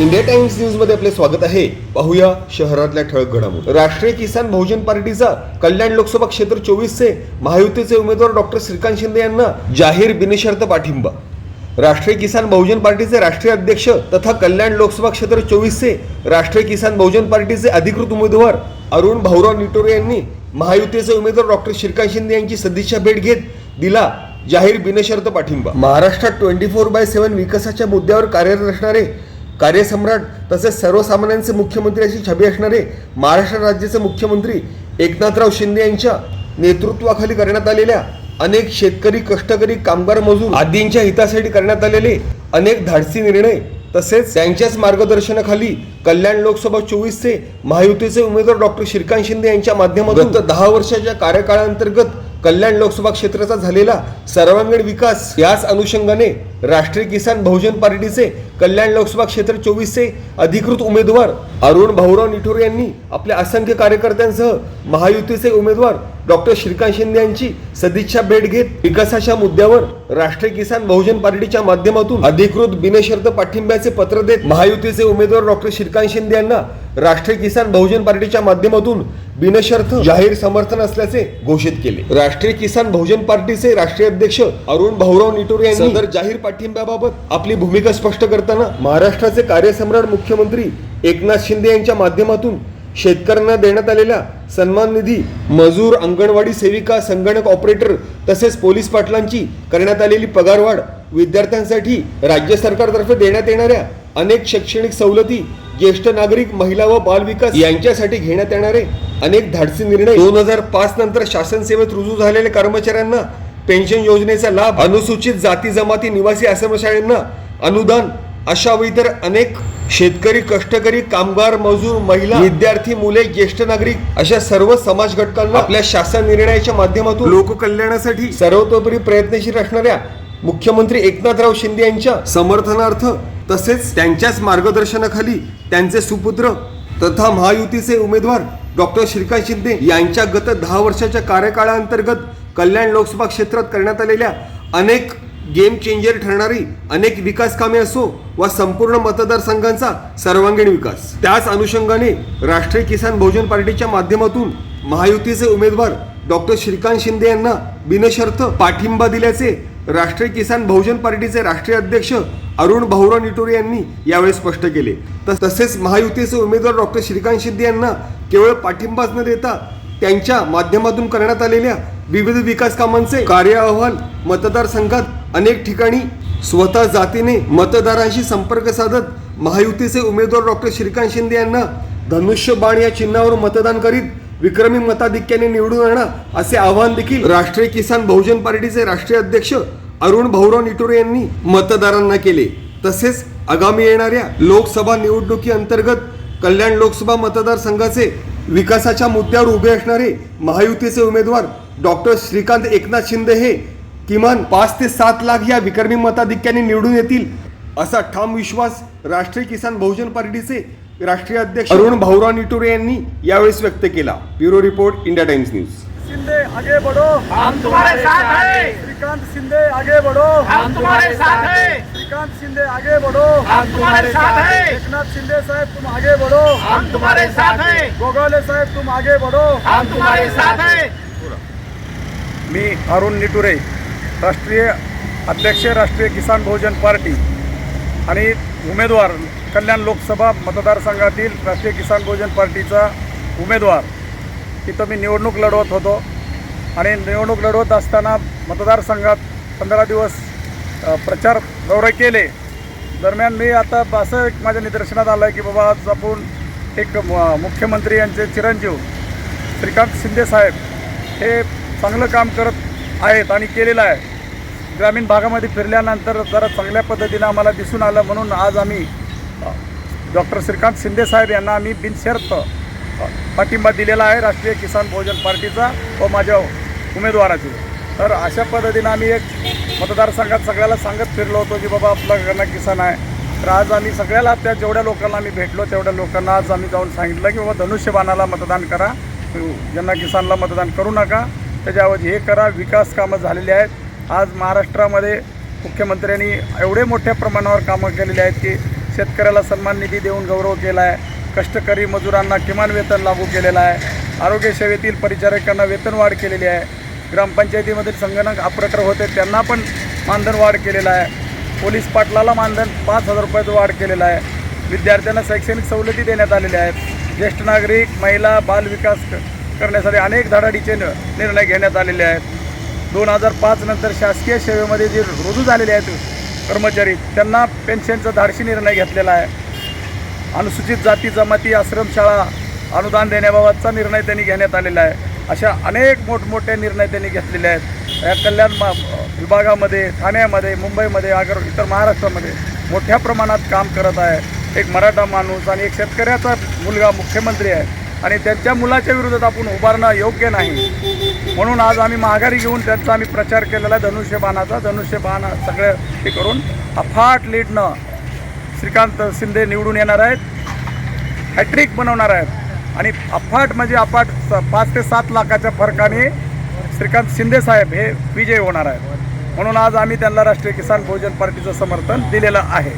India times न्यूजमध्ये आपले स्वागत आहे. पाहूया शहरातल्या ठळक घडामोडी. राष्ट्रीय किसान बहुजन पार्टीचा कल्याण लोकसभा क्षेत्र चोवीस चे महायुतीचे उमेदवार डॉक्टर श्रीकांत शिंदे यांना जाहीर बिनशर्त पाठिंबा. राष्ट्रीय किसान बहुजन पार्टीचे राष्ट्रीय अध्यक्ष तथा कल्याण लोकसभा क्षेत्र चोवीस चे राष्ट्रीय किसान बहुजन पार्टीचे अधिकृत उमेदवार अरुण भाऊराव निटोरे यांनी महायुतीचे उमेदवार डॉक्टर श्रीकांत शिंदे यांची सदिच्छा भेट घेत दिला जाहीर बिनशर्त पाठिंबा. महाराष्ट्रात ट्वेंटी फोर बाय सेव्हन विकासाच्या मुद्द्यावर कार्यरत असणारे कार्यसम्राट तसेच सर्वसामान्यांचे मुख्यमंत्री अशी छबी असणारे महाराष्ट्र राज्याचे मुख्यमंत्री एकनाथराव शिंदे यांच्या नेतृत्वाखाली करण्यात आलेल्या अनेक शेतकरी कष्टकरी कामगार मजूर आदींच्या हितासाठी करण्यात आलेले अनेक धाडसी निर्णय तसेच त्यांच्याच मार्गदर्शनाखाली कल्याण लोकसभा चोवीसचे महायुतीचे उमेदवार डॉक्टर श्रीकांत शिंदे यांच्या माध्यमातून दहा वर्षाच्या कार्यकाळांतर्गत कल्याण लोकसभा क्षेत्राचा झालेला सर्वांगीण विकास याच अनुषंगाने राष्ट्रीय किसान बहुजन पार्टीचे कल्याण लोकसभा क्षेत्र चोवीसचे अधिकृत उमेदवार अरुण भाऊराव निठोरे यांनी आपल्या असंख्य कार्यकर्त्यांसह महायुतीचे उमेदवार डॉक्टर श्रीकांत शिंदे यांची सदिच्छा भेट घेत विकासाच्या मुद्द्यावर राष्ट्रीय किसान बहुजन पार्टीच्या माध्यमातून अधिकृत बिनशर्त पाठिंब्याचे पत्र देत महायुतीचे उमेदवार डॉक्टर श्रीकांत शिंदे यांना राष्ट्रीय किसान बहुजन पार्टीच्या माध्यमातून बिनशर्त जाहीर समर्थन असल्याचे घोषित केले. राष्ट्रीय किसान बहुजन पार्टीचे राष्ट्रीय अध्यक्ष अरुण भाऊराव निटोरे यांनी सदर जाहीर पाठिंब्याबाबत आपली भूमिका स्पष्ट करताना महाराष्ट्राचे कार्यसम्राट मुख्यमंत्री एकनाथ शिंदे यांच्या माध्यमातून शेतकऱ्यांना देण्यात आलेल्या सन्मान निधी मजूर अंगणवाडी सेविका संगणक ऑपरेटर तसेच पोलीस पाटलांची करण्यात आलेली पगारवाढ विद्यार्थ्यांसाठी राज्य सरकारतर्फे देण्यात येणाऱ्या अनेक शैक्षणिक सवलती ज्येष्ठ नागरिक महिला व बालविकास यांच्यासाठी घेण्यात येणारे अनेक धाडसी निर्णय. दोन हजार पाच नंतर शासन सेवेत रुजू झालेल्या कर्मचाऱ्यांना पेन्शन योजनेचा लाभ अनुसूचित जाती जमाती निवासी आश्रमशाळांना अनुदान अशा व इतर अनेक शेतकरी कष्टकरी कामगार मजूर महिला विद्यार्थी मुले ज्येष्ठ नागरिक अशा सर्व समाज घटकांना आपल्या शासन निर्णयाच्या माध्यमातून लोककल्याणासाठी सर्वतोपरी प्रयत्नशील असणाऱ्या मुख्यमंत्री एकनाथराव शिंदे यांच्या समर्थनार्थ तसेच त्यांच्याच मार्गदर्शनाखाली त्यांचे सुपुत्र तथा महायुतीचे उमेदवार डॉक्टर श्रीकांत शिंदे यांच्या गत दहा वर्षाच्या कार्यकाळाअंतर्गत कल्याण लोकसभा क्षेत्रात करण्यात आलेल्या अनेक गेम चेंजर ठरणारी अनेक विकास कामे असो वा संपूर्ण मतदारसंघांचा सर्वांगीण विकास. त्याच अनुषंगाने राष्ट्रीय किसान बहुजन पार्टीच्या माध्यमातून महायुतीचे उमेदवार डॉक्टर श्रीकांत शिंदे यांना बिनशर्त पाठिंबा दिल्याचे राष्ट्रीय किसान बहुजन पार्टीचे राष्ट्रीय अध्यक्ष अरुण भाऊराव निटोरे यांनी यावेळी स्पष्ट केले. तस- तसेच महायुतीचे उमेदवार डॉक्टर श्रीकांत शिंदे यांना केवळ पाठिंबाच न देता त्यांच्या माध्यमातून करण्यात आलेल्या विविध विकास कामांचे कार्य अहवाल मतदारसंघात अनेक ठिकाणी स्वतः जातीने मतदारांशी संपर्क साधत महायुतीचे उमेदवार डॉक्टर श्रीकांत शिंदे यांना धनुष्य बाण या चिन्हावर मतदान करीत विक्रमी मताधिक्याने निवडून आणा असे आवाहन देखील राष्ट्रीय किसान बहुजन पार्टीचे राष्ट्रीय अध्यक्ष अरुण भाऊराव निटोरे यांनी मतदारांना केले. तसेच आगामी येणाऱ्या लोकसभा निवडणुकी अंतर्गत कल्याण लोकसभा मतदारसंघाचे विकासाच्या मुद्द्यावर उभे असणारे महायुतीचे उमेदवार डॉक्टर श्रीकांत एकनाथ शिंदे हे किमान पाच ते सात लाख या विक्रमी मताधिक्याने निवडून येतील असा ठाम विश्वास राष्ट्रीय किसान बहुजन पार्टीचे राष्ट्रीय अध्यक्ष अरुण भाऊराव निटोरे यांनी यावेळेस व्यक्त केला. Bureau report India Times news. Shinde आगे बढ़ो। हम तुम्हारे साथ हैं। श्रीकांत शिंदे आगे बढ़ो। हम तुम्हारे साथ हैं। श्रीकांत शिंदे आगे बढ़ो। हम तुम्हारे साथ हैं। एकनाथ शिंदे साहब तुम आगे बढ़ो। हम तुम्हारे साथ हैं। गोगावले साहब तुम आगे बढ़ो। हम तुम्हारे साथ हैं। मी अरुण निटुरे राष्ट्रीय अध्यक्ष राष्ट्रीय किसान बहुजन पार्टी आणि उमेदवार कल्याण लोकसभा मतदारसंघातील राष्ट्रीय किसान बहुजन पार्टीचा उमेदवार. तिथं मी निवडणूक लढवत होतो. आणि निवडणूक लढवत असताना मतदारसंघात पंधरा दिवस प्रचार दौरे केले. दरम्यान मी आता असं एक माझ्या निदर्शनात आलं आहे की बाबा आज आपण एक म- मुख्यमंत्री यांचे चिरंजीव श्रीकांत शिंदेसाहेब हे चांगलं काम करत आहेत आणि केलेलं आहे. ग्रामीण भागामध्ये फिरल्यानंतर जरा चांगल्या पद्धतीनं आम्हाला दिसून आलं म्हणून आज आम्ही डॉक्टर श्रीकांत शिंदे साहेब यांना आम्ही बिनशर्त पाठिंबा दिलेला आहे. राष्ट्रीय किसान बहुजन पार्टीचा व माझ्या उमेदवाराची. तर अशा पद्धतीनं आम्ही एक मतदारसंघात सगळ्याला सांगत फिरलो होतो की बाबा आपला गणना किसान आहे. तर आज आम्ही सगळ्याला त्या जेवढ्या लोकांना आम्ही भेटलो तेवढ्या लोकांना आज आम्ही जाऊन सांगितलं की बाबा धनुष्यबाणाला मतदान करा. ज्यांना किसानला मतदान करू नका त्याच्याऐवजी हे करा. विकास कामं झालेली आहेत. आज महाराष्ट्रामध्ये मुख्यमंत्र्यांनी एवढे मोठ्या प्रमाणावर कामं केलेली आहेत की शेतकऱ्याला सन्मान निधी देऊन गौरव केला आहे कष्टकरी मजुरांना किमान वेतन लागू केलेलं आहे. आरोग्य सेवेतील परिचारकांना वेतनवाढ केलेली आहे. ग्रामपंचायतीमधील संगणक ऑपरेटर होते त्यांना पण मानधन वाढ केलेलं आहे. पोलीस पाटलाला मानधन पाच हजार रुपयाचं वाढ केलेलं आहे. विद्यार्थ्यांना शैक्षणिक सवलती देण्यात आलेल्या आहेत. ज्येष्ठ नागरिक महिला बालविकास क- करण्यासाठी अनेक धडाडीचे निर्णय घेण्यात आलेले आहेत. दोन हजार पाच नंतर शासकीय सेवेमध्ये जे रुजू झालेले आहेत कर्मचारी त्यांना पेन्शनचा धाडशी निर्णय घेतलेला आहे. अनुसूचित जाती जमाती आश्रमशाळा अनुदान देण्याबाबतचा निर्णय त्यांनी घेण्यात आलेला आहे. अशा अनेक मोठमोठे निर्णय त्यांनी घेतलेले आहेत. या कल्याण मा- विभागामध्ये ठाण्यामध्ये मुंबईमध्ये अगर इतर महाराष्ट्रामध्ये मोठ्या प्रमाणात काम करत आहे. एक मराठा माणूस आणि एक शेतकऱ्याचा मुलगा मुख्यमंत्री आहे. आणि त्यांच्या मुलाच्या विरोधात आपण उभारणं योग्य नाही. म्हणून आज आम्ही माघारी घेऊन त्यांचा आम्ही प्रचार केलेला आहे धनुष्यबाणाचा. धनुष्यबाण सगळं हे करून अफाट लीडनं श्रीकांत शिंदे निवडून येणार आहेत. हॅट्रिक बनवणार आहेत. आणि अफाट म्हणजे अफाट स- पाच ते सात लाखाच्या फरकाने श्रीकांत शिंदे साहेब हे विजयी होणार आहेत. म्हणून आज आम्ही त्यांना राष्ट्रीय किसान बहुजन पार्टीचं समर्थन दिलेलं आहे.